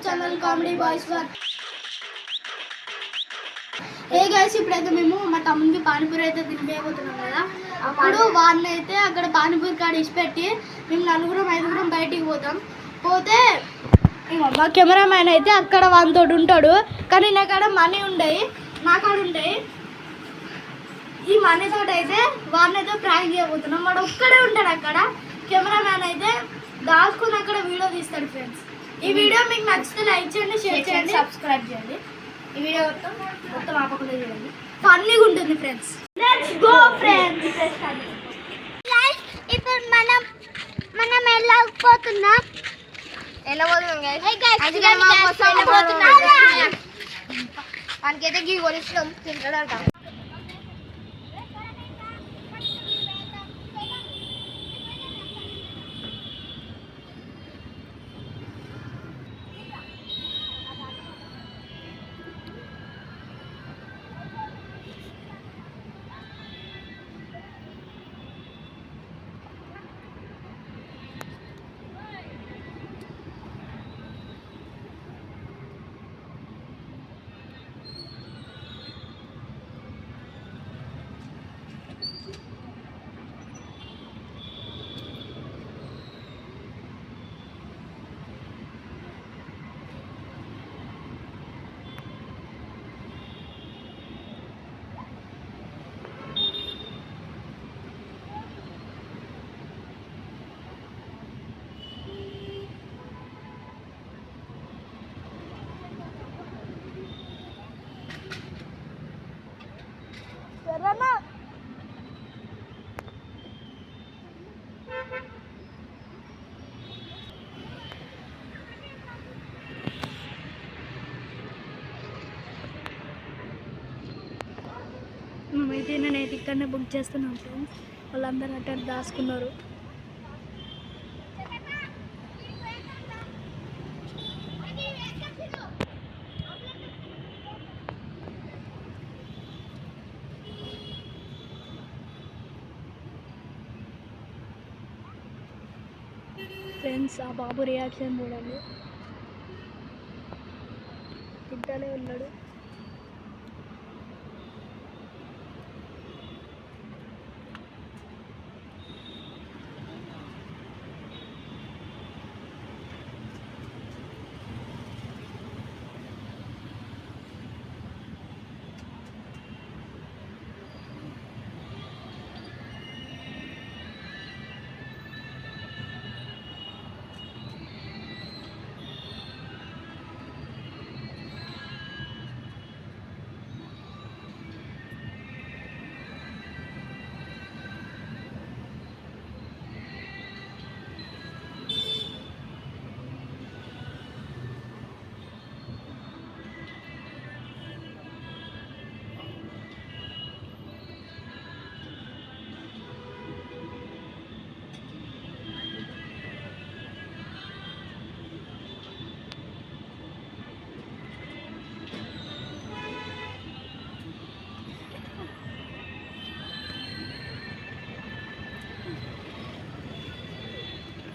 YouTube channel comedy boys వర్ ఏ guys ఇప్పుడైతే మేము మా తమ్ముడికి పానీపూరి అయితే తినిపించబోతున్నాం కదా. అప్పుడు వాడిని అయితే అక్కడ పానీపూరి కాడ ఇచ్చిపెట్టి మేము నలుగురం ఐదుగురం బయటికి పోతాం. పోతే మా కెమెరామ్యాన్ అయితే అక్కడ వానితో ఉంటాడు. కానీ నా కాడ మనీ ఉండయి నా కాడ ఉంటాయి ఈ మనీ తోటి అయితే వాడిని అయితే ప్రాంక్ చేయబోతున్నాం. వాడు ఒక్కడే ఉంటాడు అక్కడ. కెమెరామ్యాన్ అయితే దాచుకుని అక్కడ వీడియో తీస్తాడు ఫ్రెండ్స్ ఈ వీడియో మీకు నచ్చితే లైక్ చేయండి షేర్ చేయండి సబ్స్క్రైబ్ చేయండి. ఈ వీడియో మొత్తం మొత్తం ఆపకుండా చేయండి ఫన్నీగా ఉంటుంది ఫ్రెండ్స్ లెట్స్ గో ఫ్రెండ్స్ ఇప్పుడు మనం మనం వెళ్ళకపోతున్నాం మనకైతే గీ కొలిస్తాం తింటాడంట మేమైతే నేనైతే ఇక్కడనే బుక్ చేస్తున్నాం ఫ్రెండ్స్ వాళ్ళందరూ అటెండ్ దాచుకున్నారు. ఫ్రెండ్స్ ఆ బాబు రియాక్షన్ చూడండి. తింటానే ఉన్నాడు.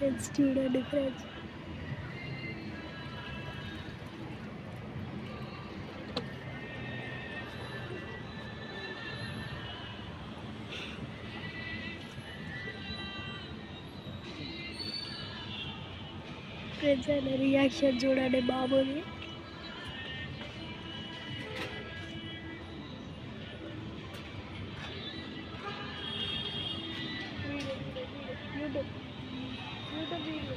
ఫ్రెండ్స్ చూడండి ఫ్రెండ్స్ ఫ్రెండ్స్ ఆయన రియాక్షన్ చూడండి బాబుని యూట్యూబ్ యూట్యూబ్ వీడియో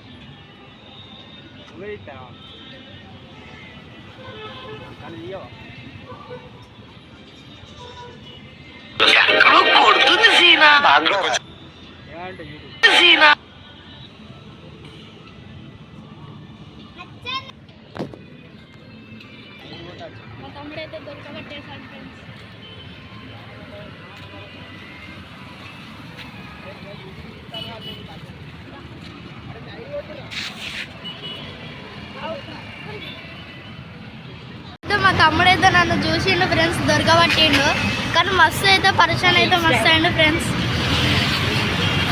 మా తమ్ముడైతే దొరకబట్టేశాడు ఫ్రెండ్స్ తమ్ముడైతే నన్ను చూసిండు ఫ్రెండ్స్ దొరకబట్టిండు. కానీ మస్తు అయితే పరిచయం అయితే మస్తు అయిండు ఫ్రెండ్స్.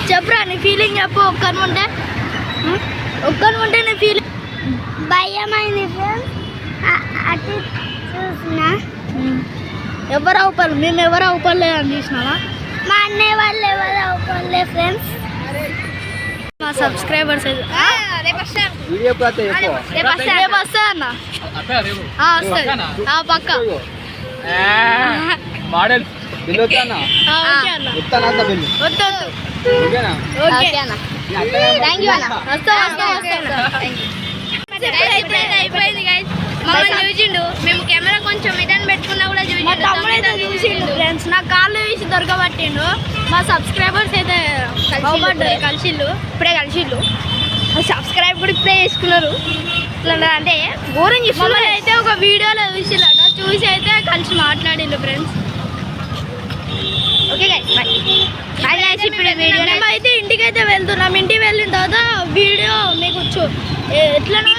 చెప్పురా నీ ఫీలింగ్ చెప్పు ఒక్కను ఉంటే. ఒక్కను ఉంటే నీ ఫీలింగ్ భయమైంది అయితే చూసిన. ఎవరు అవుపర్లు మేము ఎవరు అవుపర్లేదు అని చూసినావా? మా అన్నయ్య వాళ్ళు ఎవరు అవుకోలే ఫ్రెండ్స్. మా సబ్స్క్రైబర్స్ వీడియో అన్న పక్క మోడల్ బిల్లు అయిపోయింది మమ్మల్ని చూసిండు మేము కెమెరా కొంచెం రిటర్న్ పెట్టుకున్నా కూడా చూసిండు చూసిండు ఫ్రెండ్స్ నా కాళ్ళు వేసి దొరకబట్టిండు. మా సబ్స్క్రైబర్స్ అయితే కలిసిళ్ళు. ఇప్పుడే కలిసిళ్ళు. సబ్స్క్రైబ్ కూడా ఇప్పుడే చేసుకున్నారు. ఇట్లా అంటే ఘోరం మమ్మల్ని అయితే ఒక వీడియోలో చూసిల్లట చూసి అయితే కలిసి మాట్లాడిండు ఫ్రెండ్స్ ఓకే గైస్ ఇప్పుడు వీడియో అయితే ఇంటికి అయితే వెళ్తున్నాం. ఇంటికి వెళ్ళిన తర్వాత వీడియో మీకు చూ ఎట్లనో